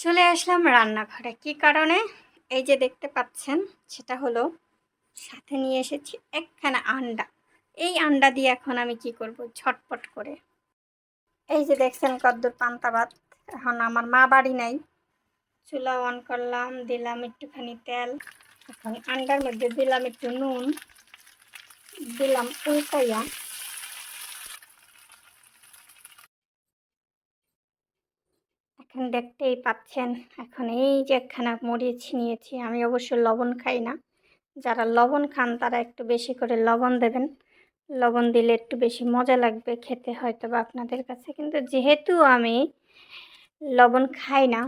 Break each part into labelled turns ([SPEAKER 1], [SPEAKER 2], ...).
[SPEAKER 1] চলে আসলাম রান্নাঘরে। কি কারণে? এই যে দেখতে পাচ্ছেন, সেটা হলো সাথে নিয়ে এসেছি একখানা আন্ডা। এই আন্ডা দিয়ে এখন আমি কি করব? ঝটপট করে। এই যে দেখছেন কদ্দুর পান্তা ভাত। এখন আমার মা বাড়ি নাই। চুলা অন করলাম, দিলাম একটুখানি তেল। এখন আন্ডার মধ্যে দিলাম একটু নুন। দিলাম উল্টাইয়া এখন দেখতেই পাচ্ছেন, এখন এই যে একখানা মরিচ নিয়েছি, আমি অবশ্য লবণ খাই না। যারা লবণ খান তারা একটু বেশি করে লবণ দেবেন। লবণ দিলে একটু বেশি মজা লাগবে খেতে হয়তো বা আপনাদের কাছে। কিন্তু যেহেতু আমি লবণ খাই না,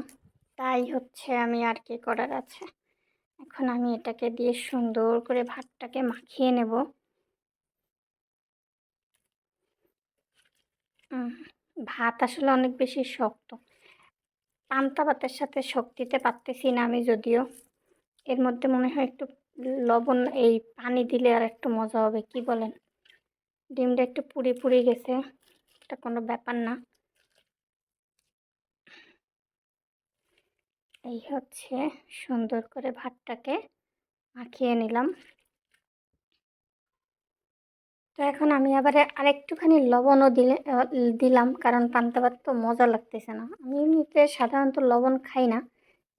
[SPEAKER 1] তাই হচ্ছে আমি আর কি করার আছে। এখন আমি এটাকে দিয়ে সুন্দর করে ভাতটাকে মাখিয়ে নেব। ভাত আসলে অনেক বেশি শক্ত। পান্তা ভাতের সাথে শক্তিতে পারতেছি না আমি যদিও। এর মধ্যে মনে হয় একটু লবণ, এই পানি দিলে আর একটু মজা হবে, কি বলেন? ডিমটা একটু পুড়ে পুড়ি গেছে, এটা কোনো ব্যাপার না। এই হচ্ছে সুন্দর করে ভাতটাকে মাখিয়ে নিলাম। তো এখন আমি আবার আরেকটুখানি লবণও দিলে দিলাম, কারণ পান্তা ভাত তো মজা লাগতেছে না। আমি এমনিতে সাধারণত লবণ খাই না,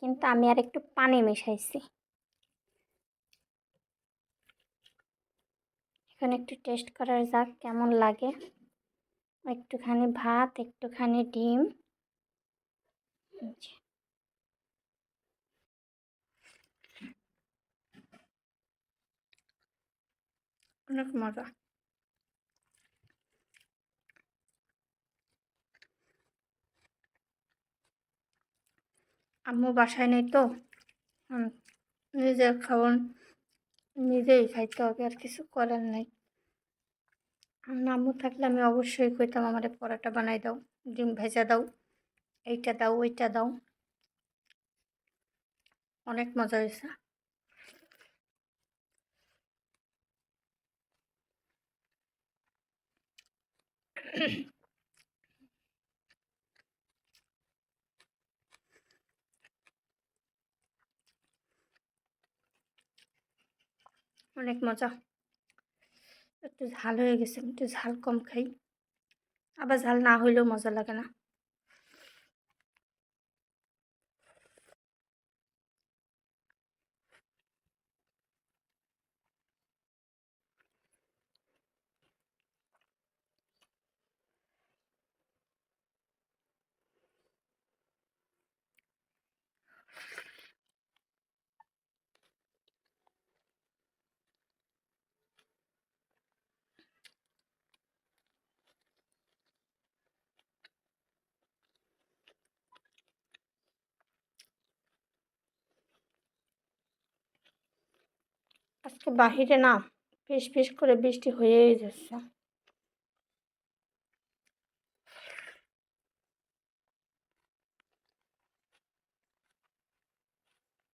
[SPEAKER 1] কিন্তু আমি আর একটু পানি মেশাইছি। এখন একটু টেস্ট করার যাক, কেমন লাগে। একটুখানি ভাত, একটুখানি ডিম। অনেক মজা। আম্মু বাসায় নেই তো। নিজের খাবার নিজেই খাইতে হবে, আর কিছু করার নেই। আম্মু থাকলে আমি অবশ্যই কইতাম, আমার পরোটা বানাই দাও, ডিম ভেজা দাও, এইটা দাও, ওইটা দাও। অনেক মজা হয়েছে অনেক মজা। একটু ঝাল হয়ে গেছে, একটু ঝাল কম খাই। আবার ঝাল না হইলেও মজা লাগে না। আজকে বাহিরে না ফিস ফিস করে বৃষ্টি হয়েই যাচ্ছে।